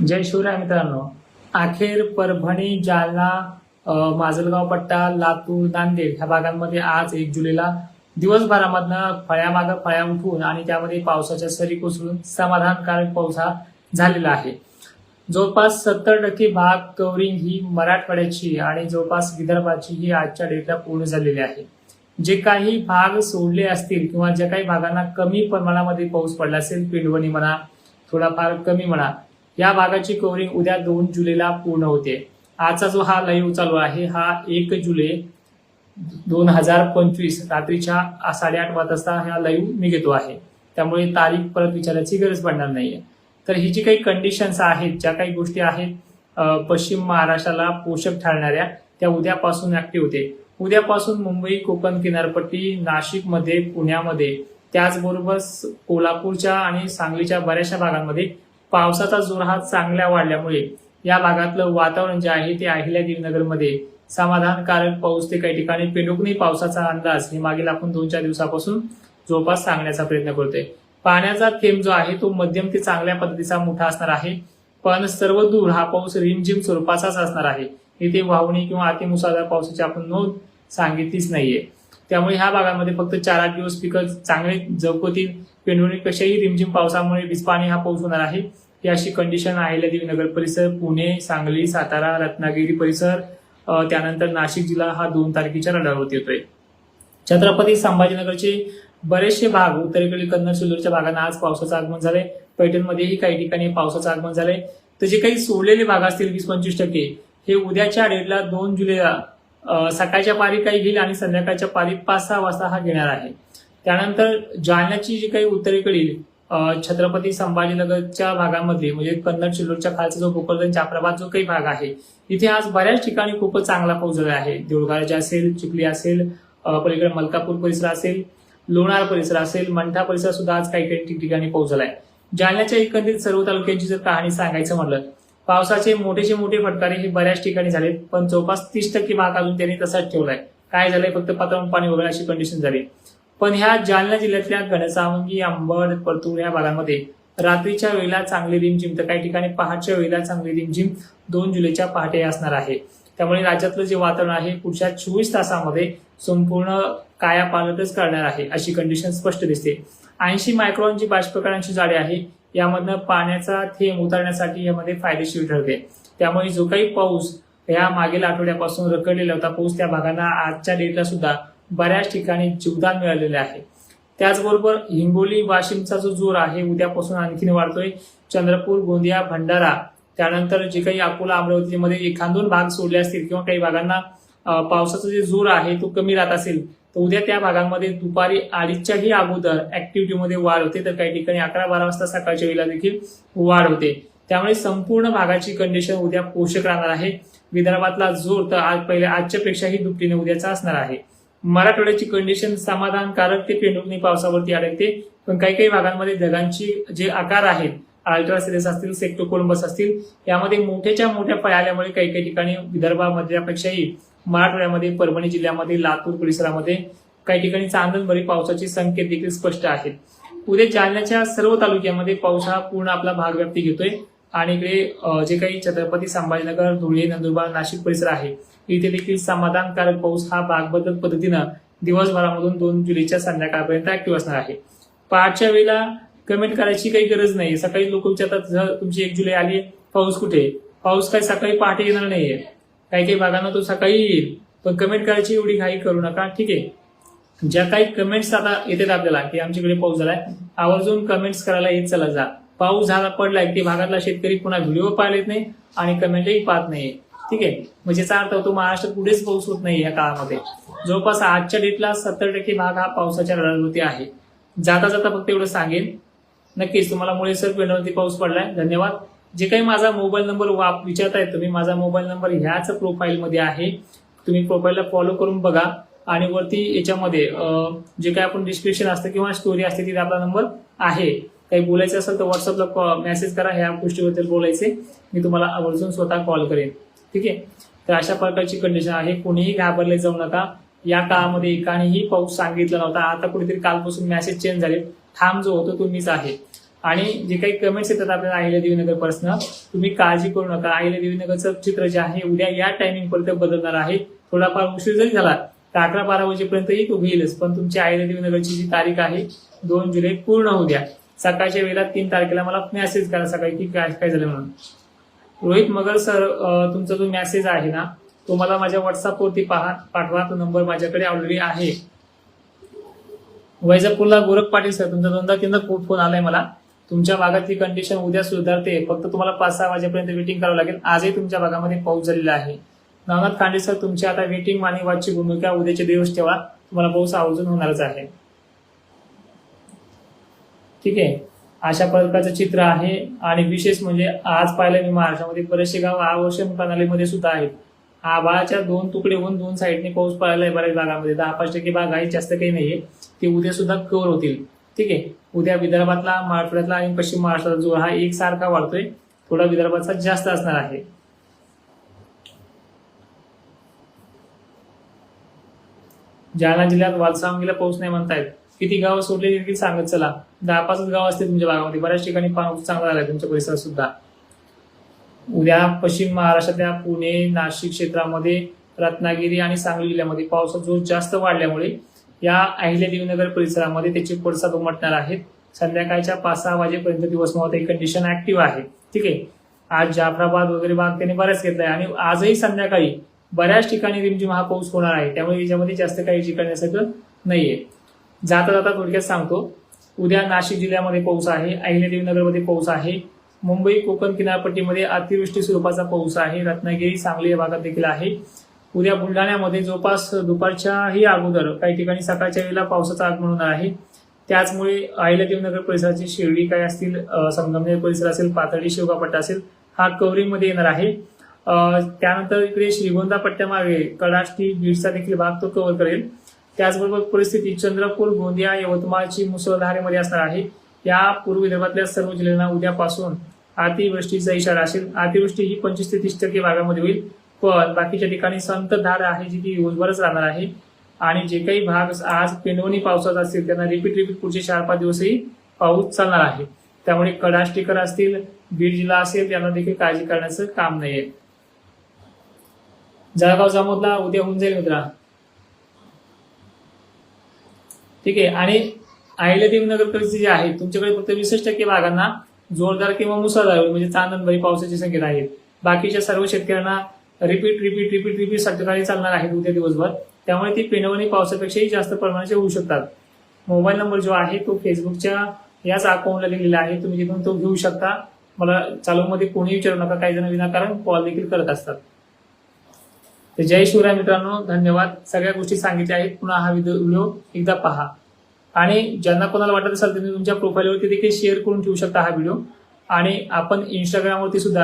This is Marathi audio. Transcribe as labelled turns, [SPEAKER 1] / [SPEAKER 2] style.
[SPEAKER 1] जय शिवराय मित्रांनो. अखेर परभणी जालना माजलगाव पट्टा लातूर नांदेड ह्या भागांमध्ये आज एक जुलैला दिवसभरामधनं फळ्यामागं फळ्या उठून आणि त्यामध्ये पावसाच्या सरी कोसळून समाधानकारक पाऊस हा झालेला आहे. जवळपास सत्तर टक्के भाग कवरिंग ही मराठवाड्याची आणि जवळपास विदर्भाची ही आजच्या डेटला पूर्ण झालेली आहे. जे काही भाग सोडले असतील किंवा ज्या काही भागांना कमी प्रमाणामध्ये पाऊस पडला असेल पिंडवणी म्हणा थोडाफार कमी म्हणा या भागाची कव्हरिंग उद्या दोन जुलैला पूर्ण होते. आजचा जो हा लाईव्ह चालू आहे हा एक जुलै दोन हजार पंचवीस रात्रीच्या साडेआठ वाजता हा लाईव्ह निघतो आहे. त्यामुळे तारीख परत विचारायची गरज पडणार नाहीये. तर ही जी काही कंडिशन्स आहेत ज्या काही गोष्टी आहेत पश्चिम महाराष्ट्राला पोषक ठरणाऱ्या त्या उद्यापासून ऍक्टिव्ह होते. उद्यापासून मुंबई कोकण किनारपट्टी नाशिकमध्ये पुण्यामध्ये त्याचबरोबर कोल्हापूरच्या आणि सांगलीच्या बऱ्याचशा भागांमध्ये पावसाचा जोर हा चांगल्या वाढल्यामुळे या भागातलं वातावरण जे आहे ते अहिल्या देवनगरमध्ये समाधानकारक पाऊस ते काही ठिकाणी पेंडुकणी पावसाचा अंदाज हे मागील आपण दोन चार दिवसापासून जवळपास सांगण्याचा प्रयत्न करतोय. पाण्याचा थेंब जो आहे तो मध्यम ते चांगल्या पद्धतीचा मोठा असणार आहे. पण सर्व दूर हा पाऊस रिमझिम स्वरूपाचाच असणार आहे. इथे वाहुणी किंवा अतिमुसळधार पावसाची आपण नोंद सांगितलीच नाहीये. त्यामुळे ह्या भागामध्ये फक्त चार आठ दिवस पिकं चांगले जवकोतील पेंडुणीपेक्षाही रिमझिम पावसामुळे वीजपाणी हा पाऊस होणार आहे. ही अशी कंडिशन अहिल्यादेवी नगर परिसर पुणे सांगली सातारा रत्नागिरी परिसर त्यानंतर नाशिक जिल्हा हा दोन तारखेच्या रडारवरती येतोय. छत्रपती संभाजीनगरचे बरेचसे भाग उत्तरेकडील कन्नड सिल्लोडच्या भागांना आज पावसाचं आगमन झालंय. पैठणमध्येही काही ठिकाणी पावसाचं आगमन झालंय. तर जे काही सोडलेले भाग असतील वीस पंचवीस टक्के हे उद्याच्या डेटला दोन जुलैला सकाळच्या पारी काही घेईल आणि संध्याकाळच्या पारी पाच सहा वाजता हा घेणार आहे. त्यानंतर जालन्याची जी काही उत्तरेकडील छत्रपती संभाजीनगरच्या भागामध्ये म्हणजे कन्नड शिल्लोडच्या खालचा जो भोकरदन जाफराबाद जो काही भाग आहे इथे आज बऱ्याच ठिकाणी खूपच चांगला पाऊस झाला आहे. देऊळगाळचे असेल चिखली असेल पलीकडे मलकापूर परिसर असेल लोणार परिसर असेल मंठा परिसर सुद्धा आज काही काही ठिकठिकाणी पाऊस आहे जालन्याच्या एकंदरीत सर्व तालुक्यांची जर कहाणी सांगायचं म्हटलं पावसाचे मोठेचे मोठे फटकारे हे बऱ्याच ठिकाणी झालेत पण जवळपास तीस टक्के भाग अजून त्यांनी तसाच ठेवलाय. काय झालंय? फक्त पात्रावून पाणी वगैरे अशी कंडिशन झाली. पण ह्या जालना जिल्ह्यातल्या घनसावंगी अंबड परतूर या भागामध्ये रात्रीच्या वेळेला चांगली रिमझिम तर काही ठिकाणी पहाटच्या वेळेला चांगली रिमझिम दोन जुलैच्या पहाटे असणार आहे. त्यामुळे राज्यातलं जे वातावरण आहे पुढच्या चोवीस तासामध्ये संपूर्ण कायापालटच करणार आहे अशी कंडिशन स्पष्ट दिसते. ऐंशी मायक्रॉन जी बाष्पकणांची जाडी आहे यामधनं पाण्याचा थेंब उतरण्यासाठी यामध्ये फायदेशीर ठरते. त्यामुळे जो काही पाऊस या मागील आठवड्यापासून रखडलेला होता पाऊस त्या भागांना आजच्या डेटला सुद्धा बऱ्याच ठिकाणी जीवदान मिळालेले आहे. त्याचबरोबर हिंगोली वाशिमचा जो जोर आहे उद्यापासून आणखीन वाढतोय. चंद्रपूर गोंदिया भंडारा त्यानंतर जे काही अकोला अमरावतीमध्ये एखाद दोन भाग सोडले असतील किंवा काही भागांना पावसाचा जे जोर आहे तो कमी राहत असेल तर उद्या त्या भागांमध्ये दुपारी अडीचच्याही अगोदर ऍक्टिव्हिटीमध्ये वाढ होते. तर काही ठिकाणी अकरा बारा वाजता सकाळच्या वेळेला देखील वाढ होते. त्यामुळे संपूर्ण भागाची कंडिशन उद्या पोषक राहणार आहे. विदर्भातला जोर तर आज पहिल्या आजच्या पेक्षाही दुपटीने उद्याचा असणार आहे. मराठवाड्याची कंडिशन समाधानकारक ते पेंडुकणी पावसावरती अडकते पण काही काही भागांमध्ये ढगांची जे आकार आहेत अल्ट्रासिरियस असतील सेक्टो कोलंबस असतील यामध्ये मोठ्याच्या मोठ्या फळ्या काही काही ठिकाणी विदर्भामधल्यापेक्षाही मराठवाड्यामध्ये परभणी जिल्ह्यामध्ये लातूर परिसरामध्ये काही ठिकाणी चांदणभरी पावसाचे संकेत देखील स्पष्ट आहेत. उद्या जालन्याच्या सर्व तालुक्यामध्ये पाऊस हा पूर्ण आपला भागव्याप्ती घेतोय. आणि इकडे जे काही छत्रपती संभाजीनगर धुळे नंदुरबार नाशिक परिसर आहे इथे देखील समाधानकारक पाऊस हा भागबद्दल पद्धतीनं दिवसभरामधून दोन जुलैच्या संध्याकाळपर्यंत ऍक्टिव्ह असणार आहे. पहाटच्या वेळेला कमेंट करायची काही गरज नाही सकाळी लोक विचारतात तुमची एक जुलै आली पाऊस कुठे आहे?" पाऊस काही सकाळी पहाटे येणार नाहीये. काही काही भागांना तो सकाळी येईल. पण कमेंट करायची एवढी घाई करू नका. ठीक आहे. ज्या काही कमेंट्स आता येतात आपल्याला की आमच्याकडे पाऊस झालाय आवर्जून कमेंट्स करायला येत चला जा. पाऊस झाला पडलाय ते भागातला शेतकरी पुन्हा व्हिडिओ पाहिलेत नाही आणि कमेंटही पाहत नाही ठीक आहे? म्हणजे याचा अर्थ होतो महाराष्ट्रात कुठेच पाऊस होत नाही या काळामध्ये. जवळपास आजच्या डेटला सत्तर टक्के भाग हा पावसाच्या रडारवरती आहे. जाता जाता फक्त एवढं सांगेन. नक्कीच तुम्हाला मुळे सर पेंडवरती पाऊस पडलाय. धन्यवाद. जे काही माझा मोबाईल नंबर वाप विचारताय तुम्ही माझा मोबाईल नंबर ह्याच प्रोफाईलमध्ये आहे. तुम्ही प्रोफाईलला फॉलो करून बघा. आणि वरती याच्यामध्ये जे काही आपण डिस्क्रिप्शन असतं किंवा स्टोरी असते तिथे आपला नंबर आहे. काही बोलायचं असेल तर व्हॉट्सअपला मेसेज करा. ह्या गोष्टीबद्दल बोलायचे. मी तुम्हाला आवर्जून स्वतः कॉल करेन. ठीक आहे? तर अशा प्रकारची कंडिशन आहे. कोणीही घाबरले जाऊ नका. या काळामध्ये एकानेही पाऊस सांगितला नव्हता. आता कुठेतरी कालपासून मेसेज चेंज झाले. ठाम जो होतो तो मीच आहे. आणि जे काही कमेंट्स येतात आपल्याला अहिल्या देवीनगर पर्सनल तुम्ही काळजी करू नका. अहिल्या देवीनगरचं चित्र जे आहे उद्या या टायमिंग पर्यंत बदलणार आहे. थोडाफार उशीर जरी झाला तर अकरा बारा वाजेपर्यंतही तो येईलच पण तुमची अहिल्या देवीनगरची जी तारीख आहे दोन जुलै पूर्ण होऊ द्या. सकाळच्या वेळेला तीन तारखेला मला मेसेज करा सकाळी की काय काय झालं म्हणून. रोहित मगर सर तुमचा जो मेसेज आहे ना तो मला माझ्या व्हॉट्सअपवरती पाठवा. तो नंबर माझ्याकडे ऑलरेडी आहे. वैजापूरला गोरख पाटील सर तुमचा दोनदा तीनदा खूप फोन आलाय मला. तुमच्या भागातली कंडिशन उद्या सुधारते. फक्त तुम्हाला पाच सहा वाजेपर्यंत वेटिंग करावं लागेल. आजही तुमच्या भागामध्ये पाऊस झालेला आहे. नवनाथ खांडे सर तुमची आता वेटिंग मानेवाची भूमिका उद्याचे दिवस ठेवा. तुम्हाला पाऊस आवर्जून होणारच आहे. ठीक आहे? अशा प्रकारचं चित्र आहे. आणि विशेष म्हणजे आज पाहिलं मी महाराष्ट्रामध्ये बरेचसे गाव आवर्षण प्रणालीमध्ये सुद्धा आहेत. आभाळाच्या दोन तुकडे होऊन दोन साईडने पाऊस पडायला आहे बऱ्याच भागामध्ये. दहा पाच टक्के भाग आहे जास्त काही नाहीये. ते उद्या सुद्धा कव्हर होतील. ठीक आहे? उद्या विदर्भातला मराठवाड्यातला आणि पश्चिम महाराष्ट्राचा जोर हा एकसारखा वाढतोय. थोडा विदर्भाचा जास्त असणार आहे. जालना जिल्ह्यात वालसावंगीला पाऊस नाही म्हणतायत. किती गाव सोडले देखील सांगत चला. दहा पाचच गाव असते तुमच्या भागामध्ये. बऱ्याच ठिकाणी पाऊस चांगला झाला तुमच्या परिसरात सुद्धा. उद्या पश्चिम महाराष्ट्रातल्या पुणे नाशिक क्षेत्रामध्ये रत्नागिरी आणि सांगली जिल्ह्यामध्ये पावसाचा जोर जास्त वाढल्यामुळे या अहिल्यादेवीनगर परिसरामध्ये त्याचे पडसाद उमटणार आहेत. संध्याकाळच्या पाच सहा वाजेपर्यंत दिवस मोहत ही कंडिशन ऍक्टिव्ह आहे. ठीक आहे? आज जाफराबाद वगैरे भाग त्याने बऱ्याच घेतलाय आणि आजही संध्याकाळी बऱ्याच ठिकाणी रिमझिम हा पाऊस होणार आहे. त्यामुळे याच्यामध्ये जास्त काही करण्यासारखं नाहीये. जाता जाता थोडक्यात सांगतो. उद्या नाशिक जिल्ह्यामध्ये पाऊस आहे. अहिल्यादेवीनगरमध्ये पाऊस आहे. मुंबई कोकण किनारपट्टीमध्ये अतिवृष्टी स्वरूपाचा पाऊस आहे. रत्नागिरी सांगली या भागात देखील आहे. उद्या बुलढाण्यामध्ये जवळपास दुपारच्याही अगोदर काही ठिकाणी सकाळच्या वेळेला पावसाचं आगमन होणार आहे. त्याचमुळे अहिल्यादेवनगर परिसराची शिर्डी काय असतील संगमनेर परिसर असेल पाथर्डी शेवगापट्टा असेल हा कव्हरिंगमध्ये येणार आहे. त्यानंतर इकडे श्रीगोंदा पट्ट्यामागे कडाष्टी बीडचा देखील भाग तो कव्हर करेल. त्याचबरोबर परिस्थिती चंद्रपूर गोंदिया यवतमाळची मुसळधारेमध्ये असणार आहे. या पूर्व विदर्भातल्या सर्व जिल्ह्यांना उद्यापासून अतिवृष्टीचा इशारा असेल. अतिवृष्टी ही पंचवीस ते तीस टक्के भागामध्ये होईल. पण बाकीच्या ठिकाणी संतधार आहे जी ती दिवसभरच राहणार आहे. आणि जे काही भाग आज पेनवणी पावसाचा असतील त्यांना रिपीट रिपीट पुढचे चार पाच दिवसही पाऊस चालणार आहे. त्यामुळे कडाष्टीकर असतील बीड जिल्हा असेल त्यांना देखील काळजी करण्याचं काम नाहीये. जळगाव जामोदला उद्या होऊन जाईल मित्रा ठीक आहे? आणि अहिल्यादेवी नगर परिस्थिती जी आहे तुमच्याकडे फक्त वीसच टक्के भागांना जोरदार किंवा मुसळधार म्हणजे चांदणभरी पावसाची संकेत आहेत बाकीच्या सर्व शेतकऱ्यांना रिपीट रिपीट रिपीट रिपीट सटकाळी चालणार आहेत उद्या दिवसभर. त्यामुळे ती पेनवणी पावसापेक्षाही जास्त प्रमाणाचे होऊ शकतात. मोबाईल नंबर जो आहे तो फेसबुकच्या याच अकाउंटला दिलेला आहे. तुम्ही तिथून तो घेऊ शकता. मला चालूमध्ये कोणी विचारू नका काही जण विनाकारण कॉल देखील करत असतात. तर जय शिवराय मित्रांनो धन्यवाद. सगळ्या गोष्टी सांगितल्या आहेत. पुन्हा हा व्हिडिओ एकदा पहा. आणि ज्यांना कोणाला वाटत असेल तुम्ही तुमच्या प्रोफाईलवरती देखील शेअर करून ठेवू शकता हा व्हिडिओ. आणि आपण इंस्टाग्रामवरती सुद्धा